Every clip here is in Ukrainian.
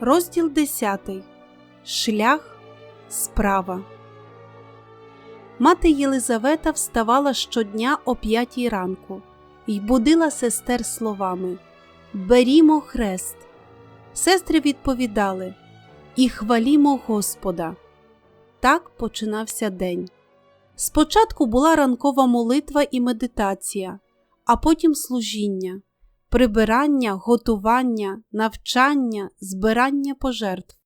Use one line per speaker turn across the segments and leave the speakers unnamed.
Розділ 10. Шлях справа. Мати Єлизавета вставала щодня о п'ятій ранку і будила сестер словами Берімо хрест. Сестри відповідали І хвалімо Господа. Так починався день. Спочатку була ранкова молитва і медитація, а потім служіння прибирання, готування, навчання, збирання пожертв.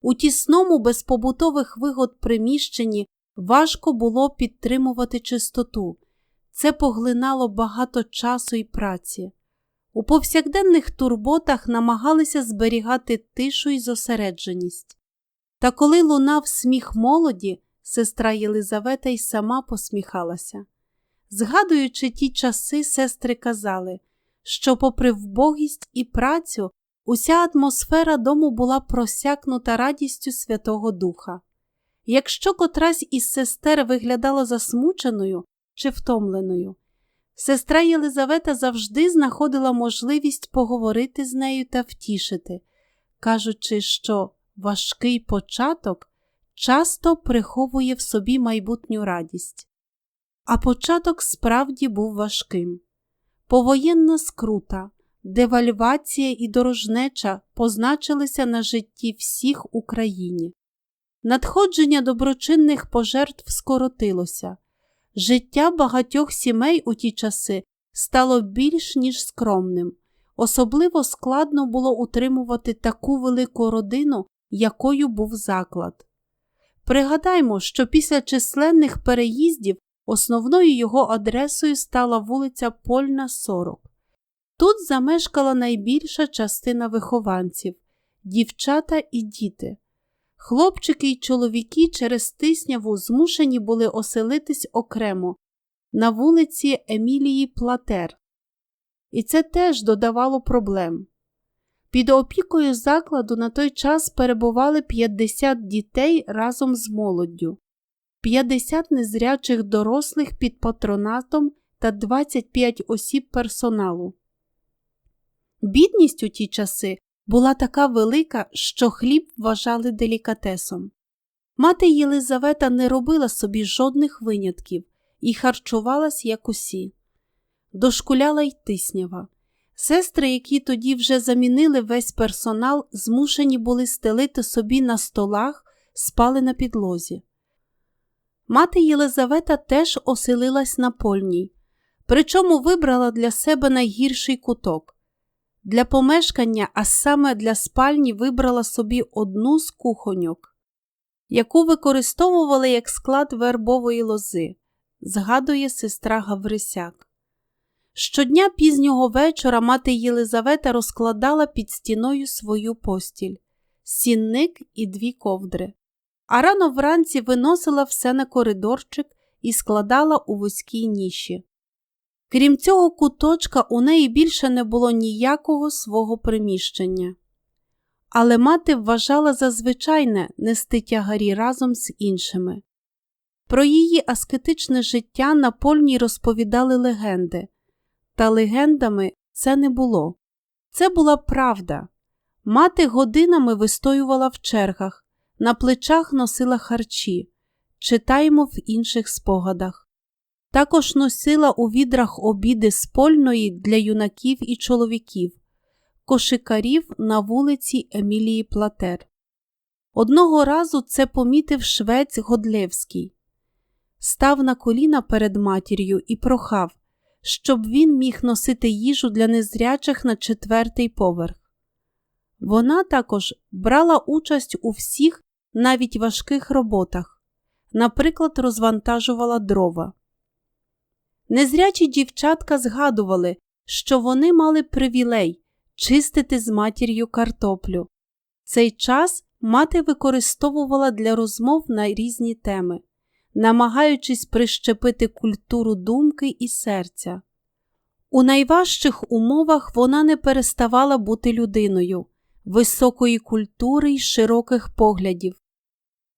У тісному без побутових вигод приміщенні важко було підтримувати чистоту, це поглинало багато часу і праці. У повсякденних турботах намагалися зберігати тишу і зосередженість. Та коли лунав сміх молоді, сестра Єлизавета й сама посміхалася. Згадуючи ті часи, сестри казали що, попри вбогість і працю, уся атмосфера дому була просякнута радістю Святого Духа. Якщо котрась із сестер виглядала засмученою чи втомленою, сестра Єлизавета завжди знаходила можливість поговорити з нею та втішити, кажучи, що важкий початок часто приховує в собі майбутню радість. А початок справді був важким. Повоєнна скрута, девальвація і дорожнеча позначилися на житті всіх Україні. Надходження доброчинних пожертв скоротилося. Життя багатьох сімей у ті часи стало більш ніж скромним. Особливо складно було утримувати таку велику родину, якою був заклад. Пригадаймо, що після численних переїздів Основною його адресою стала вулиця Польна, 40. Тут замешкала найбільша частина вихованців дівчата і діти. Хлопчики й чоловіки через тисняву змушені були оселитись окремо на вулиці Емілії Платер. І це теж додавало проблем. Під опікою закладу на той час перебували 50 дітей разом з молоддю. 50 незрячих дорослих під патронатом та 25 осіб персоналу. Бідність у ті часи була така велика, що хліб вважали делікатесом. Мати Єлизавета не робила собі жодних винятків і харчувалась, як усі. Дошкуляла й тиснява. Сестри, які тоді вже замінили весь персонал, змушені були стелити собі на столах, спали на підлозі. Мати Єлизавета теж оселилась на польній, причому вибрала для себе найгірший куток. Для помешкання, а саме для спальні, вибрала собі одну з кухоньок, яку використовували як склад вербової лози, згадує сестра Гаврисяк. Щодня пізнього вечора мати Єлизавета розкладала під стіною свою постіль, сінник і дві ковдри а рано вранці виносила все на коридорчик і складала у вузькій ніші. Крім цього куточка, у неї більше не було ніякого свого приміщення. Але мати вважала за звичайне нести тягарі разом з іншими. Про її аскетичне життя на польній розповідали легенди, та легендами це не було. Це була правда. Мати годинами вистоювала в чергах, на плечах носила харчі, читаємо в інших спогадах. Також носила у відрах обіди спольної для юнаків і чоловіків, кошикарів на вулиці Емілії Платер. Одного разу це помітив швець Годлевський. Став на коліна перед матір'ю і прохав, щоб він міг носити їжу для незрячих на четвертий поверх. Вона також брала участь у всіх навіть важких роботах, наприклад, розвантажувала дрова. Незрячі дівчатка згадували, що вони мали привілей чистити з матір'ю картоплю. Цей час мати використовувала для розмов на різні теми, намагаючись прищепити культуру думки і серця. У найважчих умовах вона не переставала бути людиною, високої культури й широких поглядів,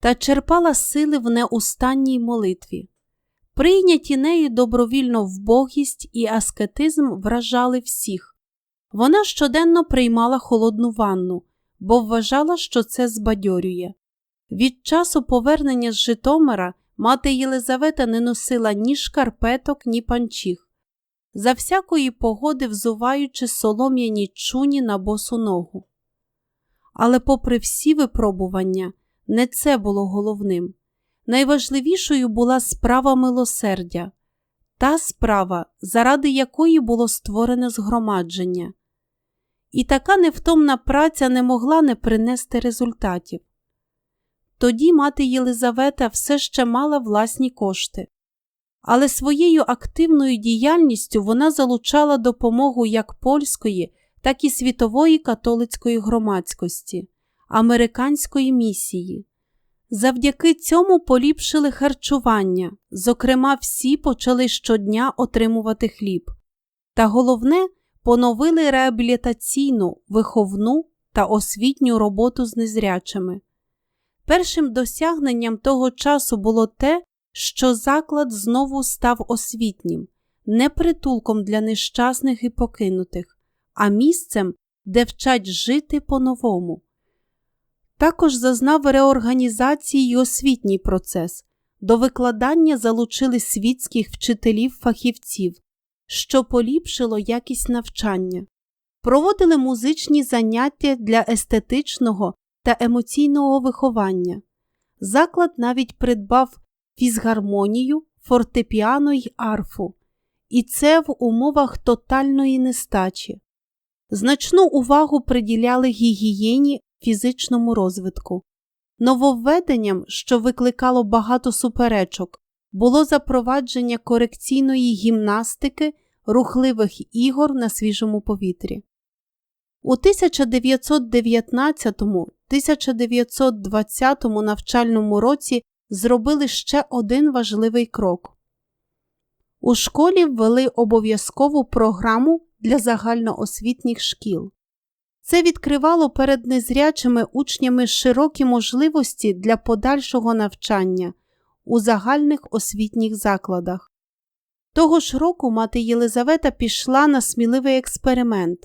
та черпала сили в неустанній молитві. Прийняті нею добровільно вбогість і аскетизм вражали всіх. Вона щоденно приймала холодну ванну, бо вважала, що це збадьорює. Від часу повернення з Житомира мати Єлизавета не носила ні шкарпеток, ні панчіх, за всякої погоди взуваючи солом'яні чуні на босу ногу. Але, попри всі випробування, не це було головним. Найважливішою була справа милосердя, та справа, заради якої було створене згромадження. І така невтомна праця не могла не принести результатів. Тоді мати Єлизавета все ще мала власні кошти, але своєю активною діяльністю вона залучала допомогу як польської, так і світової католицької громадськості, американської місії. Завдяки цьому поліпшили харчування, зокрема, всі почали щодня отримувати хліб. Та головне, поновили реабілітаційну, виховну та освітню роботу з незрячими. Першим досягненням того часу було те, що заклад знову став освітнім, не притулком для нещасних і покинутих, а місцем, де вчать жити по-новому. Також зазнав реорганізації й освітній процес. До викладання залучили світських вчителів-фахівців, що поліпшило якість навчання. Проводили музичні заняття для естетичного та емоційного виховання. Заклад навіть придбав фізгармонію, фортепіано й арфу, і це в умовах тотальної нестачі. Значну увагу приділяли гігієні фізичному розвитку. Нововведенням, що викликало багато суперечок, було запровадження корекційної гімнастики, рухливих ігор на свіжому повітрі. У 1919-1920 навчальному році зробили ще один важливий крок. У школі ввели обов'язкову програму для загальноосвітніх шкіл. Це відкривало перед незрячими учнями широкі можливості для подальшого навчання у загальних освітніх закладах. Того ж року мати Єлизавета пішла на сміливий експеримент.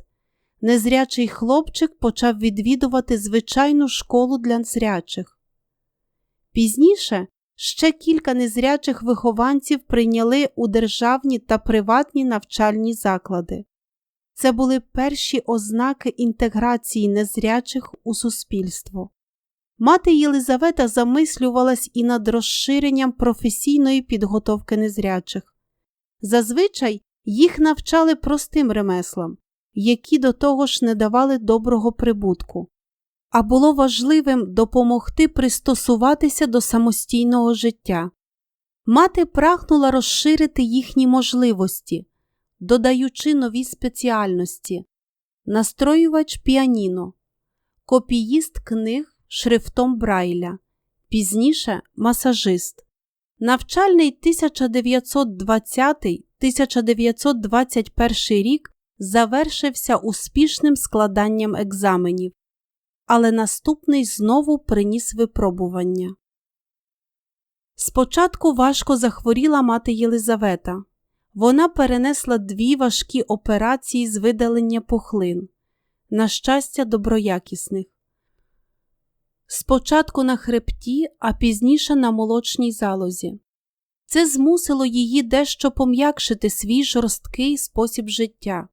Незрячий хлопчик почав відвідувати звичайну школу для зрячих. Пізніше ще кілька незрячих вихованців прийняли у державні та приватні навчальні заклади. Це були перші ознаки інтеграції незрячих у суспільство. Мати Єлизавета замислювалась і над розширенням професійної підготовки незрячих. Зазвичай їх навчали простим ремеслам, які до того ж не давали доброго прибутку, а було важливим допомогти пристосуватися до самостійного життя. Мати прагнула розширити їхні можливості додаючи нові спеціальності, настроювач піаніно, копіїст книг шрифтом Брайля, пізніше масажист. Навчальний 1920-1921 рік завершився успішним складанням екзаменів, але наступний знову приніс випробування. Спочатку важко захворіла мати Єлизавета. Вона перенесла дві важкі операції з видалення пухлин, на щастя, доброякісних. Спочатку на хребті, а пізніше на молочній залозі. Це змусило її дещо пом'якшити свій жорсткий спосіб життя.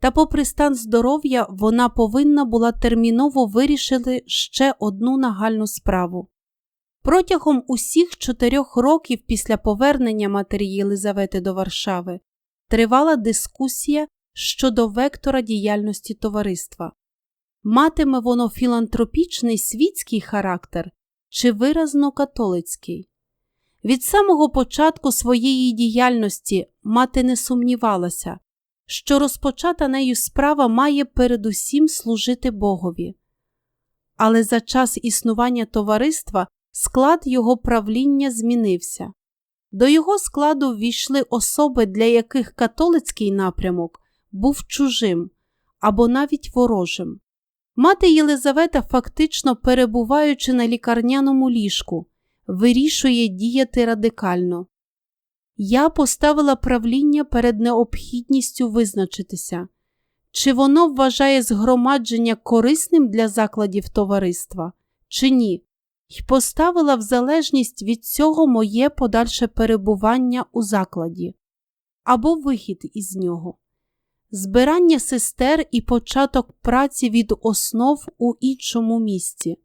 Та, попри стан здоров'я, вона повинна була терміново вирішити ще одну нагальну справу. Протягом усіх чотирьох років після повернення матері Єлизавети до Варшави тривала дискусія щодо вектора діяльності товариства. Матиме воно філантропічний світський характер чи виразно католицький. Від самого початку своєї діяльності мати не сумнівалася, що розпочата нею справа має передусім служити Богові. Але за час існування товариства склад його правління змінився. До його складу ввійшли особи, для яких католицький напрямок був чужим або навіть ворожим. Мати Єлизавета, фактично перебуваючи на лікарняному ліжку, вирішує діяти радикально. Я поставила правління перед необхідністю визначитися, чи воно вважає згромадження корисним для закладів товариства, чи ні, і поставила в залежність від цього моє подальше перебування у закладі або вихід із нього, збирання сестер і початок праці від основ у іншому місці.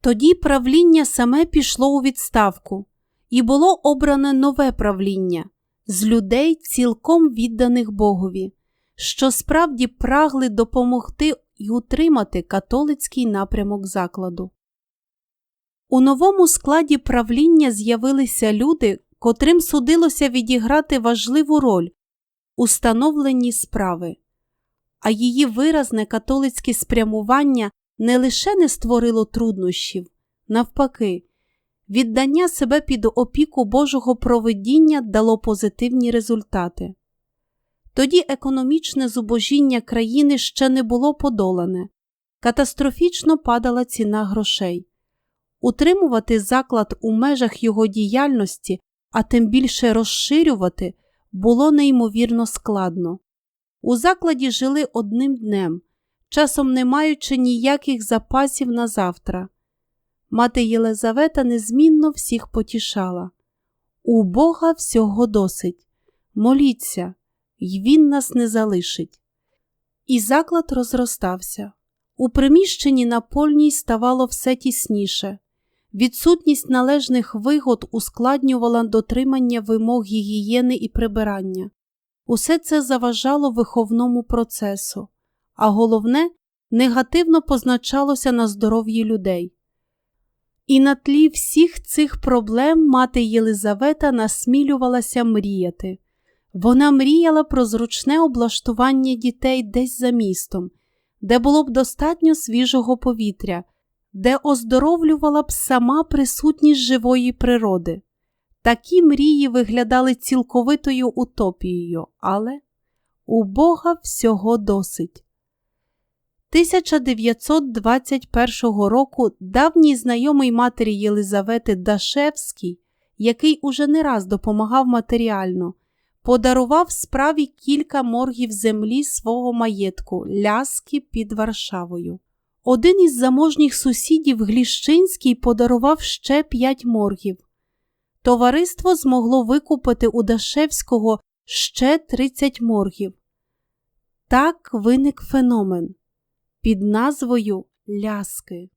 Тоді правління саме пішло у відставку, і було обране нове правління з людей, цілком відданих Богові, що справді прагли допомогти і утримати католицький напрямок закладу. У новому складі правління з'явилися люди, котрим судилося відіграти важливу роль у становленні справи, а її виразне католицьке спрямування не лише не створило труднощів, навпаки, віддання себе під опіку Божого провидіння дало позитивні результати. Тоді економічне зубожіння країни ще не було подолане, катастрофічно падала ціна грошей. Утримувати заклад у межах його діяльності, а тим більше розширювати, було неймовірно складно. У закладі жили одним днем, часом не маючи ніяких запасів на завтра. Мати Єлизавета незмінно всіх потішала. У Бога всього досить. Моліться, й Він нас не залишить. І заклад розростався. У приміщенні напольній ставало все тісніше. Відсутність належних вигод ускладнювала дотримання вимог гігієни і прибирання. Усе це заважало виховному процесу, а головне, негативно позначалося на здоров'ї людей. І на тлі всіх цих проблем мати Єлизавета насмілювалася мріяти. Вона мріяла про зручне облаштування дітей десь за містом, де було б достатньо свіжого повітря, де оздоровлювала б сама присутність живої природи. Такі мрії виглядали цілковитою утопією, але у Бога всього досить. 1921 року давній знайомий матері Єлизавети Дашевський, який уже не раз допомагав матеріально, подарував справі кілька моргів землі свого маєтку ляски під Варшавою. Один із заможніх сусідів Гліщинський подарував ще п'ять моргів. Товариство змогло викупити у Дашевського ще 30 моргів. Так виник феномен під назвою Ляски.